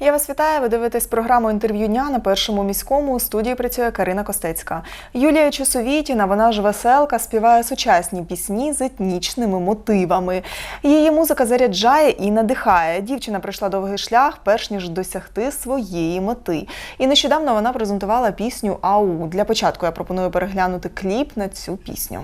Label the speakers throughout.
Speaker 1: Я вас вітаю. Ви дивитесь програму інтерв'ю дня на першому міському. У студії працює Карина Костецька. Юлія Чусовітіна, вона ж веселка, співає сучасні пісні з етнічними мотивами. Її музика заряджає і надихає. Дівчина пройшла довгий шлях, перш ніж досягти своєї мети. І нещодавно вона презентувала пісню Ау. Для початку я пропоную переглянути кліп на цю пісню.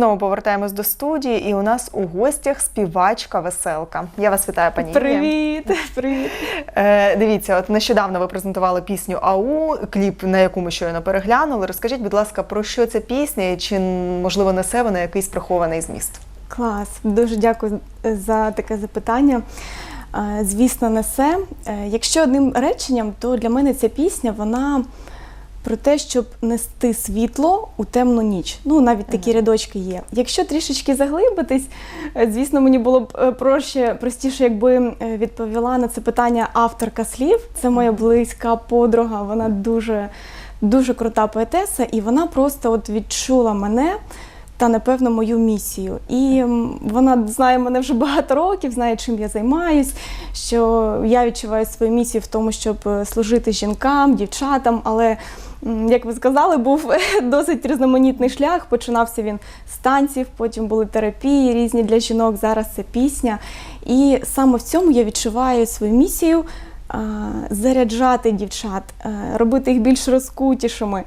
Speaker 1: Знову повертаємось до студії, і у нас у гостях співачка веселка. Я вас вітаю, пані
Speaker 2: Привіт, привіт.
Speaker 1: Е, дивіться, от нещодавно ви презентували пісню Ау, кліп, на яку ми щойно переглянули. Розкажіть, будь ласка, про що ця пісня і чи можливо несе вона якийсь прихований зміст?
Speaker 2: Клас, дуже дякую за таке запитання. Е, Звісно, несе. Е, Якщо одним реченням, то для мене ця пісня вона про те, щоб нести світло у темну ніч. Ну, навіть такі рядочки є. Якщо трішечки заглибитись, е, звісно, мені було б е, проще, простіше, якби е, відповіла на це питання авторка слів. Це моя близька подруга, вона дуже, дуже крута поетеса, і вона просто от відчула мене та напевно мою місію. І вона знає мене вже багато років, знає, чим я займаюсь, що я відчуваю свою місію в тому, щоб служити жінкам, дівчатам. Але, як ви сказали, був досить різноманітний шлях. Починався він з танців, потім були терапії різні для жінок. Зараз це пісня. І саме в цьому я відчуваю свою місію. Заряджати дівчат, робити їх більш розкутішими.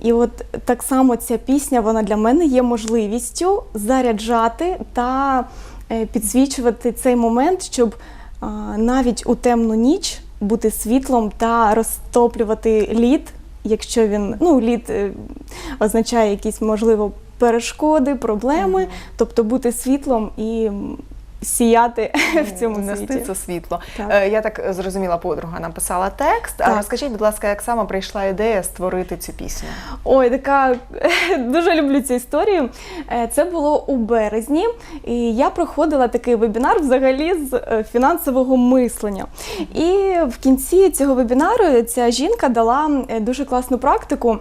Speaker 2: І от так само ця пісня вона для мене є можливістю заряджати та е, підсвічувати цей момент, щоб навіть у темну ніч бути світлом та розтоплювати лід, якщо він ну лід е, означає якісь можливо перешкоди, проблеми, тобто бути світлом і сіяти в цьому
Speaker 1: нести
Speaker 2: світі.
Speaker 1: це світло.
Speaker 2: Так.
Speaker 1: Е, я так зрозуміла, подруга написала текст. А розкажіть, будь ласка, як саме прийшла ідея створити цю пісню?
Speaker 2: Ой, така дуже люблю цю історію. Е, Це було у березні, і я проходила такий вебінар взагалі з е, фінансового мислення. І в кінці цього вебінару ця жінка дала дуже класну практику.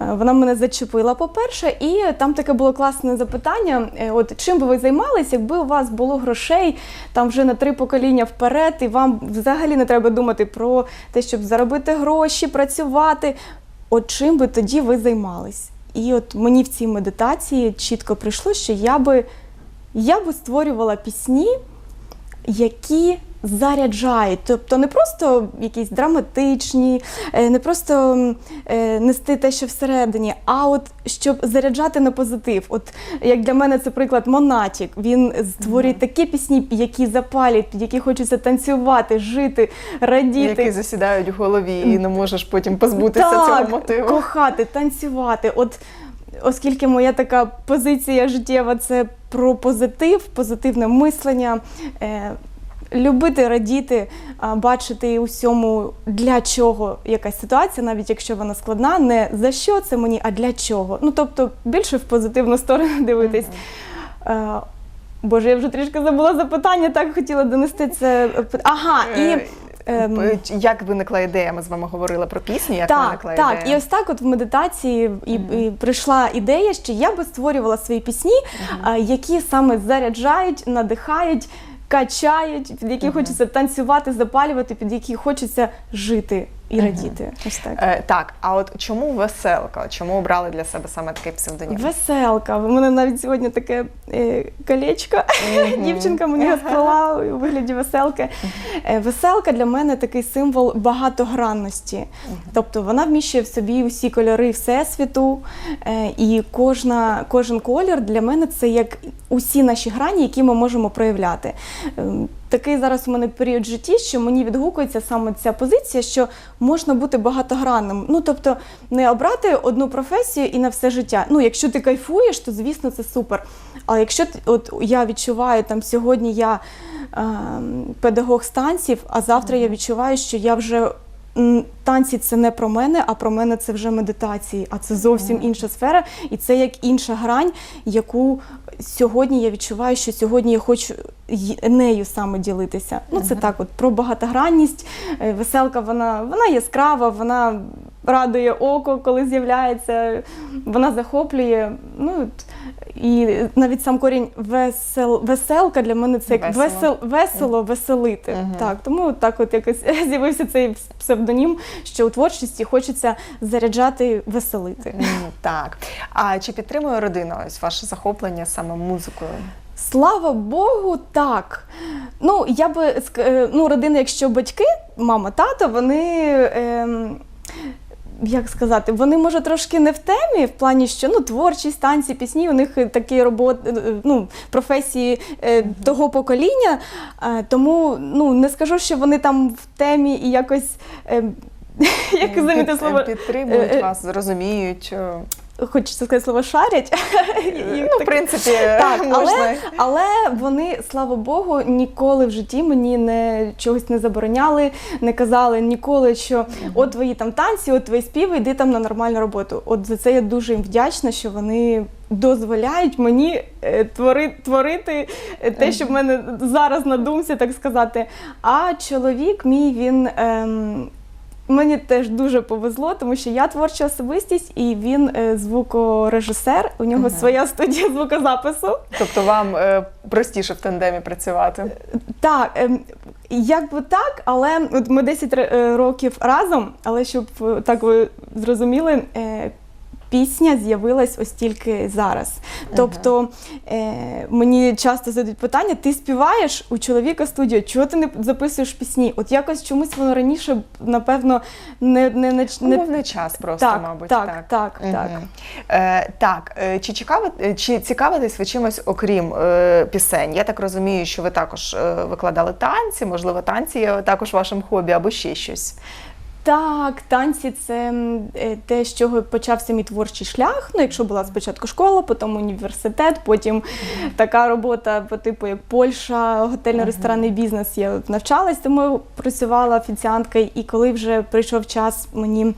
Speaker 2: Е, Вона мене зачепила, по-перше, і там таке було класне запитання: е, от чим би ви займалися, якби у вас було грошей там вже на три покоління вперед, і вам взагалі не треба думати про те, щоб заробити гроші, працювати. От чим би тоді ви займались? І от мені в цій медитації чітко прийшло, що я би, я би створювала пісні, які заряджають. Тобто не просто якісь драматичні, е, не просто е, нести те, що всередині, а от щоб заряджати на позитив. От як для мене це приклад Монатік. Він створює такі пісні, які запалять, під які хочеться танцювати, жити, радіти.
Speaker 3: Які засідають в голові і не можеш потім позбутися
Speaker 2: так,
Speaker 3: цього мотиву.
Speaker 2: кохати, танцювати. От оскільки моя така позиція життєва це про позитив, позитивне мислення. Любити, радіти, бачити у всьому для чого якась ситуація, навіть якщо вона складна, не за що це мені, а для чого. Ну тобто більше в позитивну сторону дивитись. Е, Боже, я вже трішки забула запитання, так хотіла донести це. Ага, і
Speaker 3: Е,
Speaker 2: ем,
Speaker 3: Як виникла ідея? Ми з вами говорили про пісню. Як
Speaker 2: так,
Speaker 3: виникла
Speaker 2: так.
Speaker 3: ідея?
Speaker 2: І ось так, от в медитації і, і прийшла ідея, що я би створювала свої пісні, а, які саме заряджають, надихають, качають, під які хочеться танцювати, запалювати, під які хочеться жити і радіти. Ось так.
Speaker 3: Е, так, а от чому веселка? Чому обрали для себе саме такий псевдонім?
Speaker 2: Веселка. У мене навіть сьогодні таке е, колечко. Дівчинка мені розплела у вигляді веселки. Е, веселка для мене такий символ багатогранності. Тобто вона вміщує в собі усі кольори всесвіту, е, і кожна, кожен колір для мене це як усі наші грані, які ми можемо проявляти. Такий зараз у мене період в житті, що мені відгукується саме ця позиція, що можна бути багатогранним. Ну тобто не обрати одну професію і на все життя. Ну, якщо ти кайфуєш, то звісно це супер. А якщо от я відчуваю там сьогодні я е, педагог станців, а завтра я відчуваю, що я вже. Танці це не про мене, а про мене це вже медитації, а це зовсім інша сфера, і це як інша грань, яку сьогодні я відчуваю, що сьогодні я хочу нею саме ділитися. Ну це так, от про багатогранність. Е, Веселка, вона, вона яскрава, вона радує око, коли з'являється, вона захоплює. Ну от, і навіть сам корінь весел, веселка для мене це як
Speaker 3: Весело.
Speaker 2: весел, весело, веселити. Так, тому так от якось з'явився цей псевдонім, що у творчості хочеться заряджати, веселити.
Speaker 3: М, Так. А чи підтримує родина ось ваше захоплення саме музикою?
Speaker 2: Слава Богу, так. Ну, я би е, ну, родина, якщо батьки, мама, тато, вони. ем, як сказати, вони може трошки не в темі, в плані, що ну творчість, танці, пісні, у них такі роботи, ну, професії е, того покоління. Е, тому ну не скажу, що вони там в темі і якось. Е, як
Speaker 3: М,
Speaker 2: заміти слово,
Speaker 3: Підтримують
Speaker 2: Е, е,
Speaker 3: вас, розуміють.
Speaker 2: Хочеться сказати слово шарять. І
Speaker 3: Ну, в принципі,
Speaker 2: Так,
Speaker 3: можна.
Speaker 2: але, але вони, слава Богу, ніколи в житті мені не чогось не забороняли, не казали ніколи, що от твої там танці, от твої співи, йди там на нормальну роботу. От за це я дуже їм вдячна, що вони дозволяють мені е, твори, творити е, те, що в мене зараз на думці, так сказати. А чоловік мій він. Ем, Мені теж дуже повезло, тому що я творча особистість, і він е, звукорежисер. У нього своя студія звукозапису.
Speaker 3: Тобто вам е, простіше в тандемі працювати.
Speaker 2: Так, ем, як би так, але от ми 10 е, років разом, але щоб так ви зрозуміли. Пісня з'явилась ось тільки зараз. Тобто е, мені часто задають питання: ти співаєш у чоловіка студію, чого ти не записуєш пісні? От якось чомусь воно раніше, напевно, не, не, не, не...
Speaker 3: Умовний час просто,
Speaker 2: так,
Speaker 3: мабуть.
Speaker 2: так, так, так.
Speaker 3: Е, так, е, чи, цікави, е, чи цікавитесь ви чимось окрім е, пісень? Я так розумію, що ви також е, викладали танці, можливо, танці є також вашим хобі або ще щось.
Speaker 2: Так, танці це е, те, з чого почався мій творчий шлях. Ну, якщо була спочатку школа, потім університет, потім така робота по типу як Польща, готельно-ресторанний бізнес. Я навчалась, тому працювала офіціанткою. І коли вже прийшов час мені.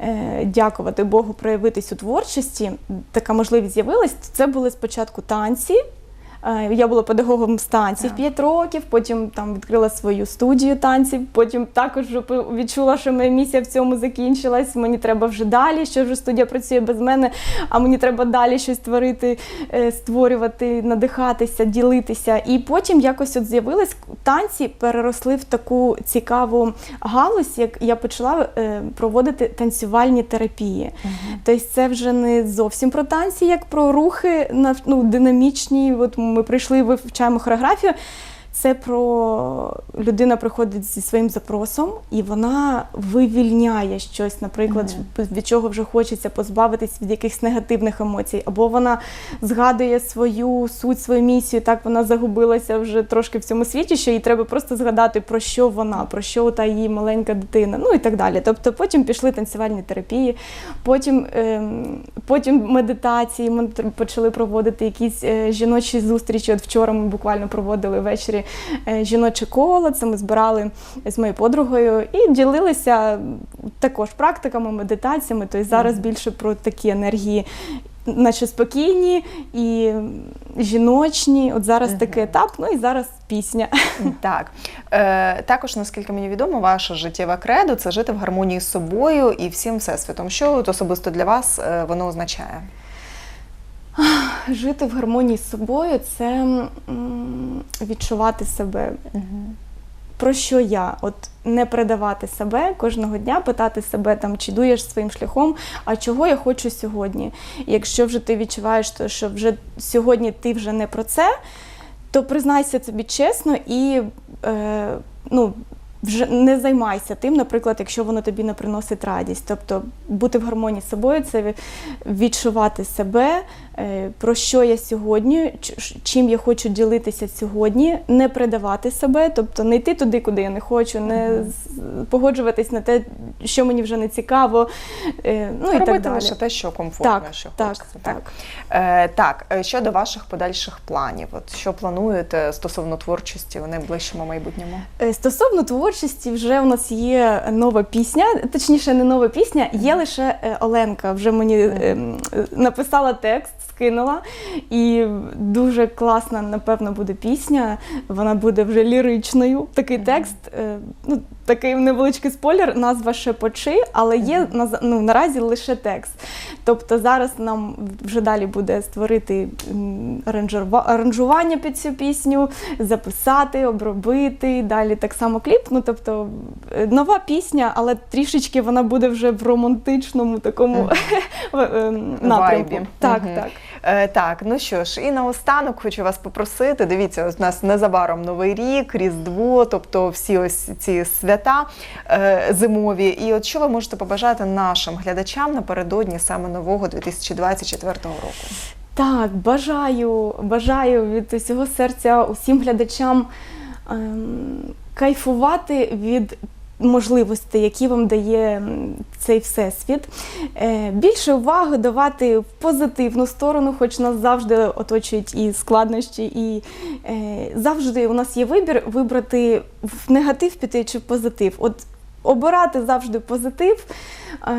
Speaker 2: е, Дякувати Богу, проявитись у творчості. Така можливість з'явилась. Це були спочатку танці. Е, Я була педагогом з танців
Speaker 3: Так.
Speaker 2: 5 років, потім там відкрила свою студію танців. Потім також відчула, що моя місія в цьому закінчилась. Мені треба вже далі, що вже студія працює без мене, а мені треба далі щось творити, е, створювати, надихатися, ділитися. І потім якось от з'явились танці, переросли в таку цікаву галузь, як я почала е, проводити танцювальні терапії. Тобто це вже не зовсім про танці, як про рухи ну, динамічні. От ми прийшли, вивчаємо хореографію. Це про людина приходить зі своїм запросом, і вона вивільняє щось, наприклад, від чого вже хочеться позбавитись від якихось негативних емоцій, або вона згадує свою суть, свою місію. Так вона загубилася вже трошки в цьому світі, що їй треба просто згадати про що вона, про що та її маленька дитина, ну і так далі. Тобто потім пішли танцювальні терапії, потім, ем, потім медитації. Ми почали проводити якісь е, жіночі зустрічі. От вчора ми буквально проводили ввечері е, жіноче коло. Це ми збирали з моєю подругою і ділилися також практиками, медитаціями. Тобто зараз більше про такі енергії. Наче спокійні і жіночні. От зараз такий етап, ну і зараз пісня.
Speaker 3: Так. Е, також, наскільки мені відомо, ваше життєве кредо це жити в гармонії з собою і всім всесвітом. Що от особисто для вас е, воно означає?
Speaker 2: Жити в гармонії з собою це відчувати себе. Про що я? От не предавати себе кожного дня, питати себе там, чи дуєш своїм шляхом, а чого я хочу сьогодні. І якщо вже ти відчуваєш, то, що вже сьогодні ти вже не про це, то признайся собі чесно і е, ну, вже не займайся тим, наприклад, якщо воно тобі не приносить радість. Тобто бути в гармонії з собою це відчувати себе, е, про що я сьогодні, чим я хочу ділитися сьогодні, не предавати себе, тобто не йти туди, куди я не хочу, не погоджуватись на те, що мені вже не цікаво. е, Ну і так далі.
Speaker 3: лише те, що комфортно,
Speaker 2: Так,
Speaker 3: що
Speaker 2: так,
Speaker 3: хочеться.
Speaker 2: так.
Speaker 3: Е, так, е, щодо ваших подальших планів, от що плануєте стосовно творчості в найближчому майбутньому?
Speaker 2: Стосовно творчості, вже у нас є нова пісня, точніше, не нова пісня, є лише е, Оленка. Вже мені е, м, е, написала текст, скинула. І дуже класна, напевно, буде пісня. Вона буде вже ліричною. Такий текст, е, ну, такий невеличкий спойлер, назва Шепочи, але є ну, наразі лише текст. Тобто зараз нам вже далі буде створити аранжування під цю пісню, записати, обробити, далі так само кліп. Ну тобто е, нова пісня, але трішечки вона буде вже в романтичному такому ем, напрямку. Так, так.
Speaker 3: Е, так, ну що ж, і наостанок хочу вас попросити. Дивіться, у нас незабаром новий рік, Різдво, тобто всі ось ці свята е, зимові. І от що ви можете побажати нашим глядачам напередодні саме нового 2024 року?
Speaker 2: Так, бажаю, бажаю від усього серця усім глядачам ем, кайфувати від можливостей, які вам дає цей всесвіт. Е, більше уваги давати в позитивну сторону, хоч нас завжди оточують і складнощі, і е, завжди у нас є вибір вибрати в негатив піти чи в позитив. От обирати завжди позитив, е,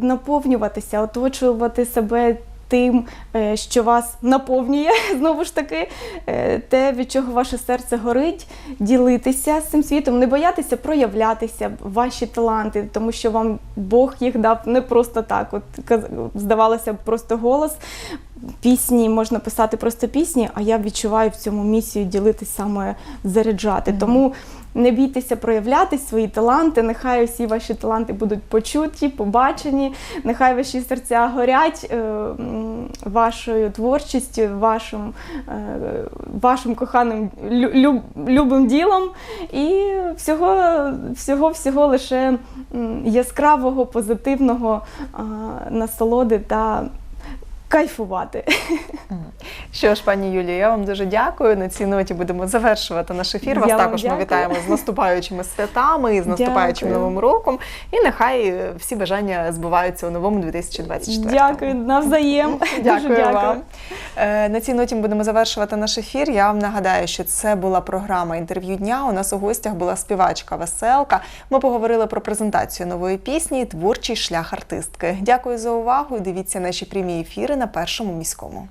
Speaker 2: наповнюватися, оточувати себе тим, е, що вас наповнює, знову ж таки, е, те, від чого ваше серце горить, ділитися з цим світом, не боятися проявлятися, ваші таланти, тому що вам Бог їх дав не просто так. От здавалося б, просто голос. Пісні можна писати просто пісні, а я відчуваю в цьому місію ділитись саме заряджати. Тому не бійтеся проявляти свої таланти. Нехай усі ваші таланти будуть почуті, побачені. Нехай ваші серця горять е, вашою творчістю, вашим, е, вашим коханим люб- любим ділом. І всього, всього, всього лише яскравого, позитивного а, насолоди та кайфувати.
Speaker 3: Що ж, пані Юлія, я вам дуже дякую. На цій ноті будемо завершувати наш ефір. Вас
Speaker 2: Я
Speaker 3: також ми вітаємо з наступаючими святами і з наступаючим
Speaker 2: Дякую.
Speaker 3: новим роком. І нехай всі бажання збуваються у новому 2024.
Speaker 2: Дякую, навзаєм. Дуже
Speaker 3: Дякую,
Speaker 2: дякую.
Speaker 3: вам. Е, На цій ноті ми будемо завершувати наш ефір. Я вам нагадаю, що це була програма інтерв'ю дня. У нас у гостях була співачка Веселка. Ми поговорили про презентацію нової пісні Творчий шлях артистки. Дякую за увагу. Дивіться наші прямі ефіри на першому міському.